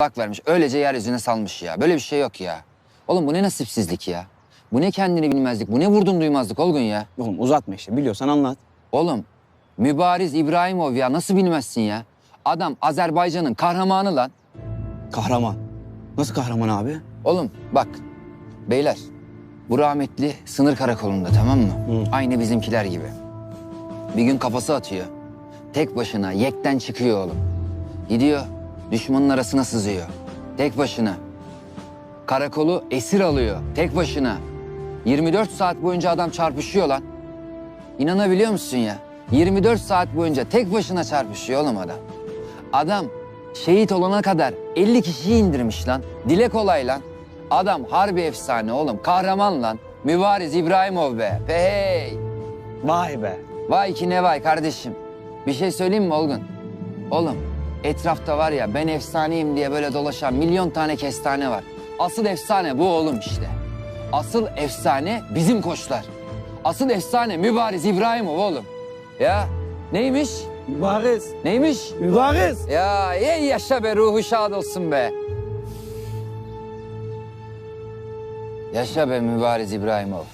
bak vermiş. Öylece yeryüzüne salmış ya. Böyle bir şey yok ya. Oğlum bu ne nasipsizlik ya. Bu ne kendini bilmezlik. Bu ne vurdum duymazlık Olgun ya. Oğlum uzatma işte biliyorsan anlat. Oğlum Mübariz İbrahimov ya nasıl bilmezsin ya? Adam Azerbaycan'ın kahramanı lan. Kahraman. Nasıl kahraman abi? Oğlum bak beyler bu rahmetli sınır karakolunda tamam mı? Hı. Aynı bizimkiler gibi. Bir gün kafası atıyor. Tek başına yekten çıkıyor oğlum. Gidiyor düşmanın arasına sızıyor. Tek başına. Karakolu esir alıyor tek başına. 24 saat boyunca adam çarpışıyor lan. İnanabiliyor musun ya? 24 saat boyunca tek başına çarpışıyor oğlum adam. Adam şehit olana kadar 50 kişiyi indirmiş lan. Dile kolay lan. Adam harbi efsane oğlum. Kahraman lan. Mübariz İbrahimov be. Hey. Vay be. Vay ki ne vay kardeşim. Bir şey söyleyeyim mi Olgun? Oğlum etrafta var ya ben efsaneyim diye böyle dolaşan milyon tane kestane var. Asıl efsane bu oğlum işte. Asıl efsane bizim koçlar. Asıl efsane Mübariz İbrahimov oğlum. Ya neymiş? Mübariz. Neymiş? Mübariz. Ya ey yaşa be ruhu şad olsun be. Yaşa be Mübariz İbrahimov.